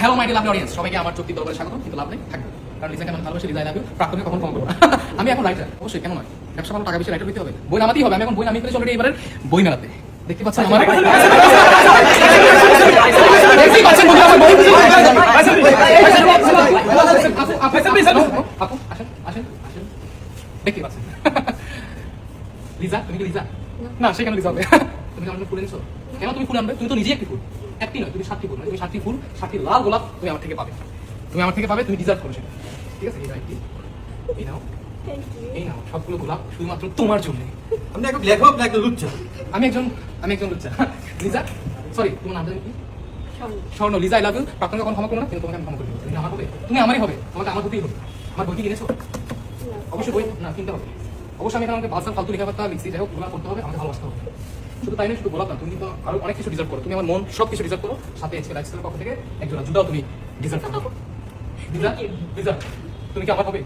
Hello my love audience সবাইকে আমার চোখ দরবারে স্বাগত কিন্তু লাভ নেই থাকবে কারণ লিজাকে আমি ভালোবাসি লিজা লাভ প্রাক্তনকে কখন কম করব না। আমি এখন রাইটার অবশ্যই কেন নয়? ব্যবসা ভালো টাকা বেশি রাইটার হইতে হবে। বই নামাতেই হবে আমি এখন বই নামিয়ে ফেলেছি অলরেডি এবারে বই মেলাতে। দেখতে পাচ্ছেন আমার দেখতেই পাচ্ছেন। বন্ধুরা, আমার বই। আপু, আপু, আপু, আসেন, আসেন, আসেন। দেখতেই পাচ্ছেন লিজা তুমি কি লিজা? না। সেখানে লিজা হবে? তুমি আমার জন্য ফুল এনেছো? কেন তুমি ফুল আনবে? তুমি তো নিজেই একটি ফুল। একটি নয় তুমি সাতটি ফুল। মানে তুমি সাতটি ফুল সাতটি লাল গোলাপ তুমি আমার থেকে পাবে। তুমি আমার থেকে পাবে তুমি ডিজার্ভ করো সেটা। ঠিক আছে? এই নাও একটি। এই নাও। এই নাও সবগুলো গোলাপ শুধুমাত্র তোমার জন্য। আপনি একজন লেখক না একজন লুচ্ছা আমি একজন আমি একজন লুচ্চা। লিজা সরি তোমার নাম জানি কি? Swarna. Liza I love you প্রাক্তনকে কখন ক্ষমা করো না কিন্তু তোমাকে আমি ক্ষমা করি তুমি আমার হবে তুমি আমারই হবে। তোমাকে আমার হতেই হবে। আমার বই কি কিনেছো অবশ্যই বই। না কিনতে হবে। অবশ্যই আমি এখানে আমাকে বালসাল ফালতু লেখাবার্তা লিখছি। যাই হোক গোলাপ করতে হবে আমাকে ভালোবাসতে হবে। শুধু তাই নয় শুধু গোলাপ না তুমি কিন্তু আরও অনেক কিছু ডিজার্ভ করো। তুমি আমার মন সব কিছু ডিজার্ভ করো। সাথে এসকে লাইফস্টাইলের পক্ষ থেকে একজন জুতাও তুমি ডিজার্ভ করো। ডিজার্ভ ডিজার্ভ তুমি কি আমার হবে?